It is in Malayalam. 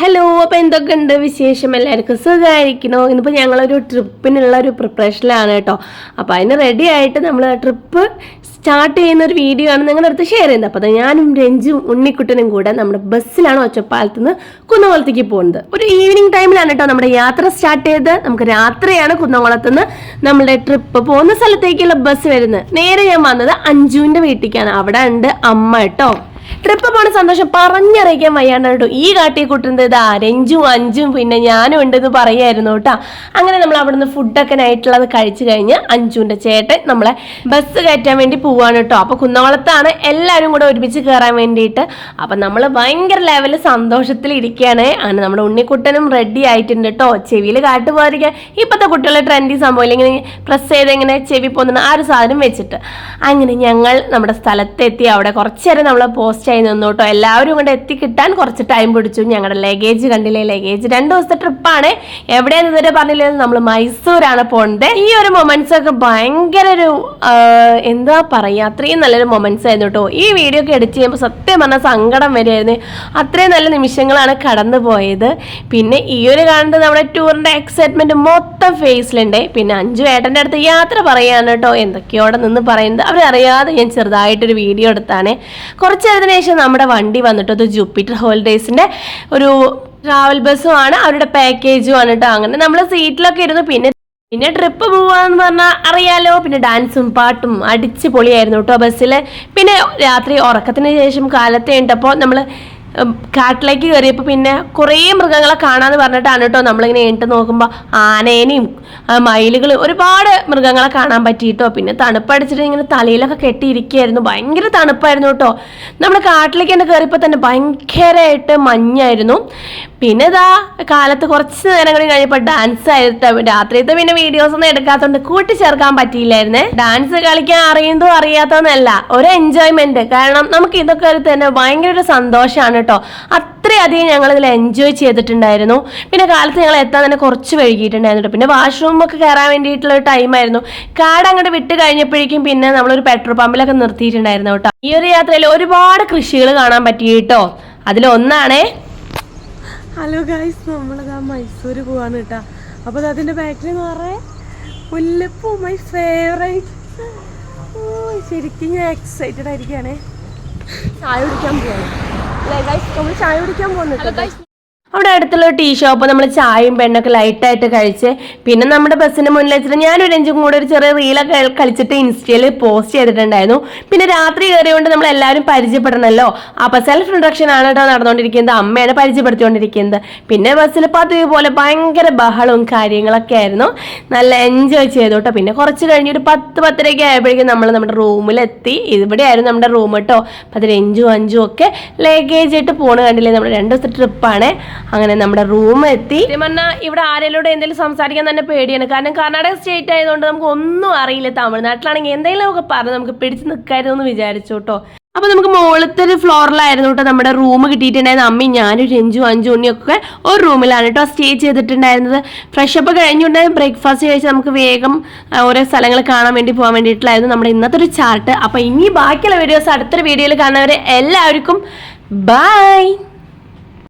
ഹലോ അപ്പോൾ എന്തൊക്കെയുണ്ട് വിശേഷം? എല്ലാവർക്കും സുഖമായിരിക്കണോ ഇന്നിപ്പോൾ ഞങ്ങളൊരു ട്രിപ്പിനുള്ള ഒരു പ്രിപ്പറേഷനിലാണ് കേട്ടോ. അപ്പോൾ അതിന് റെഡി ആയിട്ട് നമ്മൾ ട്രിപ്പ് സ്റ്റാർട്ട് ചെയ്യുന്ന ഒരു വീഡിയോ ആണ് നിങ്ങളുടെ അടുത്ത് ഷെയർ ചെയ്യുന്നത്. അപ്പോൾ അത് ഞാനും രഞ്ജും ഉണ്ണിക്കുട്ടനും കൂടെ നമ്മുടെ ബസ്സിലാണ് ഒച്ചപ്പാലത്ത് നിന്ന് കുന്നംകുളത്തേക്ക് പോകുന്നത്. ഒരു ഈവനിങ് ടൈമിലാണ് കേട്ടോ നമ്മുടെ യാത്ര സ്റ്റാർട്ട് ചെയ്ത് നമുക്ക് രാത്രിയാണ് കുന്നംകുളത്ത് നിന്ന് നമ്മുടെ ട്രിപ്പ് പോകുന്ന സ്ഥലത്തേക്കുള്ള ബസ് വരുന്നത്. നേരെ ഞാൻ വന്നത് അഞ്ജുവിന്റെ വീട്ടിലേക്കാണ്. അവിടെ ഉണ്ട് അമ്മ കേട്ടോ. ട്രിപ്പ് പോണ സന്തോഷം. പറഞ്ഞറിയിക്കാൻ വയ്യാണ്ട് കേട്ടോ ഈ കാട്ടി കൂട്ടുന്നത് ഇത് അരഞ്ചും അഞ്ചും പിന്നെ ഞാനും ഉണ്ടെന്ന് പറയായിരുന്നു കേട്ടോ. അങ്ങനെ നമ്മൾ അവിടുന്ന് ഫുഡൊക്കെ നൈറ്റുള്ളത് കഴിച്ചു കഴിഞ്ഞ് അഞ്ചുവിന്റെ ചേട്ടൻ നമ്മളെ ബസ് കയറ്റാൻ വേണ്ടി പോവാണ് കേട്ടോ. അപ്പോൾ കുന്നോളത്താണ് എല്ലാവരും കൂടെ ഒരുമിച്ച് കയറാൻ വേണ്ടിയിട്ട്. അപ്പം നമ്മൾ ഭയങ്കര ലെവലിൽ സന്തോഷത്തിൽ ഇരിക്കുകയാണ്. അങ്ങനെ നമ്മുടെ ഉണ്ണിക്കുട്ടനും റെഡി ആയിട്ടുണ്ട് കേട്ടോ. ചെവിയിൽ കാട്ട് പോകാതിരിക്കാൻ. ഇപ്പോഴത്തെ കുട്ടികളെ ട്രെൻഡി സംഭവം ഇങ്ങനെ പ്രസ് ചെയ്ത് ഇങ്ങനെ ചെവി പോകുന്ന ആ ഒരു സാധനം വെച്ചിട്ട്. അങ്ങനെ ഞങ്ങൾ നമ്മുടെ സ്ഥലത്തെത്തി. അവിടെ കുറച്ചേരം നമ്മൾ പോസ്റ്റ് ആയി നിന്നു കേട്ടോ എല്ലാവരും കൊണ്ട് എത്തിക്കിട്ടാൻ കുറച്ച് ടൈം പിടിച്ചു. ഞങ്ങളുടെ ലഗേജ് കണ്ടില്ലേ? ലഗേജ് രണ്ട് ദിവസത്തെ ട്രിപ്പാണ് എവിടെയാന്ന് ഇതുവരെ പറഞ്ഞില്ലേ നമ്മൾ മൈസൂരാണ് പോണത്. ഈ ഒരു മൊമെന്റ്സ് ഒക്കെ ഭയങ്കര ഒരു എന്താ പറയുക അത്രയും നല്ലൊരു മൊമെന്റ്സ് ആയിരുന്നു കേട്ടോ ഈ വീഡിയോ ഒക്കെ എഡിറ്റ് ചെയ്യുമ്പോൾ സത്യം പറഞ്ഞാൽ സങ്കടം വരികയായിരുന്നു. അത്രയും നല്ല നിമിഷങ്ങളാണ് കടന്നു പോയത്. പിന്നെ ഈ ഒരു കാണുന്നത് നമ്മുടെ ടൂറിന്റെ എക്സൈറ്റ്മെന്റ് മൊത്തം ഫേസിലുണ്ട് പിന്നെ അഞ്ചു ഏട്ടന്റെ അടുത്ത് യാത്ര പറയാണ് കേട്ടോ. എന്തൊക്കെയോ അവിടെ നിന്ന് പറയുന്നത്. അവരറിയാതെ ഞാൻ ചെറുതായിട്ടൊരു വീഡിയോ എടുത്താണ്. കുറച്ച് ശേഷം നമ്മുടെ വണ്ടി വന്നിട്ട് അത് ജൂപ്പിറ്റർ ഹോളിഡേയ്സിന്റെ ഒരു ട്രാവൽ ബസ്സുമാണ് അവരുടെ പാക്കേജും ആണ് കേട്ടോ അങ്ങനെ. നമ്മൾ സീറ്റിലൊക്കെ ഇരുന്നു. പിന്നെ പിന്നെ ട്രിപ്പ് പോവാന്ന് പറഞ്ഞാൽ അറിയാലോ. പിന്നെ ഡാൻസും പാട്ടും അടിച്ച് പൊളിയായിരുന്നു കേട്ടോ ബസ്സിൽ പിന്നെ രാത്രി ഉറക്കത്തിന് ശേഷം കാലത്ത് കഴിഞ്ഞപ്പോൾ നമ്മൾ കാട്ടിലേക്ക് കയറിയപ്പോൾ പിന്നെ കുറേ മൃഗങ്ങളെ കാണാന്ന് പറഞ്ഞിട്ടാണ് കേട്ടോ നമ്മളിങ്ങനെ എണ്ണിട്ട് നോക്കുമ്പോൾ ആനേനെയും മയിലുകൾ ഒരുപാട് മൃഗങ്ങളെ കാണാൻ പറ്റിയിട്ടോ. പിന്നെ തണുപ്പടിച്ചിട്ട് ഇങ്ങനെ തലയിലൊക്കെ കെട്ടിയിരിക്കുകയായിരുന്നു. ഭയങ്കര തണുപ്പായിരുന്നു കേട്ടോ. നമ്മൾ കാട്ടിലേക്ക് തന്നെ കയറിയപ്പോൾ തന്നെ ഭയങ്കരമായിട്ട് മഞ്ഞായിരുന്നു. പിന്നെ ഇതാ കാലത്ത് കുറച്ച് നേരം കൂടി കഴിഞ്ഞപ്പോൾ ഡാൻസ് ആയിട്ട് രാത്രിയത്തെ പിന്നെ വീഡിയോസ് ഒന്നും എടുക്കാത്തതുകൊണ്ട് കൂട്ടിച്ചേർക്കാൻ പറ്റിയില്ലായിരുന്നേ. ഡാൻസ് കളിക്കാൻ അറിയുന്നതോ അറിയാത്തതെന്നല്ല ഒരു എൻജോയ്മെന്റ് കാരണം നമുക്ക് ഇതൊക്കെ ഒരു തന്നെ ഭയങ്കര ഒരു സന്തോഷമാണ് കേട്ടോ. അത്രയധികം ഞങ്ങൾ ഇതിൽ എൻജോയ് ചെയ്തിട്ടുണ്ടായിരുന്നു. പിന്നെ കാലത്ത് ഞങ്ങൾ എത്താൻ തന്നെ കുറച്ച് വൈകിയിട്ടുണ്ടായിരുന്നു പിന്നെ വാഷ്റൂമൊക്കെ കയറാൻ വേണ്ടിയിട്ടുള്ള ഒരു ടൈമായിരുന്നു കാട് അങ്ങോട്ട് വിട്ട് കഴിഞ്ഞപ്പോഴേക്കും പിന്നെ നമ്മളൊരു പെട്രോൾ പമ്പിലൊക്കെ നിർത്തിയിട്ടുണ്ടായിരുന്നു കേട്ടോ. ഈ ഒരു യാത്രയിൽ ഒരുപാട് കൃഷികൾ കാണാൻ പറ്റി കേട്ടോ. അതിലൊന്നാണേ ഹലോ ഗായ്സ് നമ്മളിതാ മൈസൂർ പോവാണ് കേട്ടോ അപ്പോൾ അതിന്റെ ബാക്കിൽ പറയാൻ മുല്ലപ്പൂ മൈ ഫേവറേറ്റ് ഓ ശരിക്കും ഞാൻ എക്സൈറ്റഡ് ആയിരിക്കുകയാണേ ചായ കുടിക്കാൻ പോവാണ്. അല്ലേ ഗായ്സ് നമ്മൾ ചായ കുടിക്കാൻ പോകുന്നുണ്ട് അവിടെ അടുത്തുള്ള ടീ ഷോപ്പ് നമ്മൾ ചായയും പെണ്ണൊക്കെ ലൈറ്റായിട്ട് കഴിച്ച് പിന്നെ നമ്മുടെ ബസ്സിന് മുന്നിൽ വെച്ചിട്ട് ഞാനൊരു അഞ്ചും കൂടെ ഒരു ചെറിയ റീലൊക്കെ കളിച്ചിട്ട് ഇൻസ്റ്റയിൽ പോസ്റ്റ് ചെയ്തിട്ടുണ്ടായിരുന്നു. പിന്നെ രാത്രി കയറിയോണ്ട് നമ്മൾ എല്ലാവരും പരിചയപ്പെടണമല്ലോ അപ്പോൾ സെൽഫ് ഇൻട്രക്ഷൻ ആണ് കേട്ടോ നടന്നുകൊണ്ടിരിക്കുന്നത്. അമ്മയാണ് പരിചയപ്പെടുത്തിക്കൊണ്ടിരിക്കുന്നത്. പിന്നെ ബസ്സിൽ പതിവ് പോലെ ഭയങ്കര ബഹളവും കാര്യങ്ങളൊക്കെ ആയിരുന്നു. നല്ല എൻജോയ് ചെയ്തു കേട്ടോ. പിന്നെ കുറച്ച് കഴിഞ്ഞ് ഒരു പത്ത് പത്തരയ്ക്ക് ആയപ്പോഴേക്കും നമ്മൾ നമ്മുടെ റൂമിലെത്തി. ഇവിടെയായിരുന്നു നമ്മുടെ റൂം കേട്ടോ. അഞ്ചും അഞ്ചും ഒക്കെ ലഗേജ് ആയിട്ട് പോണ് കണ്ടില്ലേ? നമ്മുടെ രണ്ട് ദിവസത്തെ ട്രിപ്പാണ് അങ്ങനെ നമ്മുടെ റൂം എത്തി. പറഞ്ഞാൽ ഇവിടെ ആരെങ്കിലും എന്തെങ്കിലും സംസാരിക്കാൻ തന്നെ പേടിയാണ്. കാരണം കർണാടക സ്റ്റേറ്റ് ആയതുകൊണ്ട് നമുക്ക് ഒന്നും അറിയില്ല തമിഴ്നാട്ടിലാണെങ്കിൽ എന്തെങ്കിലും ഒക്കെ പറഞ്ഞ് നമുക്ക് പിടിച്ച് നിൽക്കായിരുന്നു എന്ന് വിചാരിച്ചു കേട്ടോ. അപ്പൊ നമുക്ക് മുകളിലത്തെ ഒരു ഫ്ലോറിലായിരുന്നു കേട്ടോ നമ്മുടെ റൂം കിട്ടിയിട്ടുണ്ടായിരുന്ന അമ്മയും ഞാനും രഞ്ജു അഞ്ചു ഉണ്ണിയൊക്കെ ഒരു റൂമിലാണ് കേട്ടോ സ്റ്റേ ചെയ്തിട്ടുണ്ടായിരുന്നത്. ഫ്രഷ് അപ്പ് കഴിഞ്ഞുകൊണ്ട് ബ്രേക്ക്ഫാസ്റ്റ് കഴിച്ച് നമുക്ക് വേഗം ഓരോ സ്ഥലങ്ങൾ കാണാൻ വേണ്ടി പോകാൻ വേണ്ടിയിട്ടുള്ളായിരുന്നു നമ്മുടെ ഇന്നത്തെ ഒരു ചാർട്ട് അപ്പൊ ഇനി ബാക്കിയുള്ള വീഡിയോസ് അടുത്തൊരു വീഡിയോയിൽ കാണുന്നവരെ എല്ലാവർക്കും ബൈ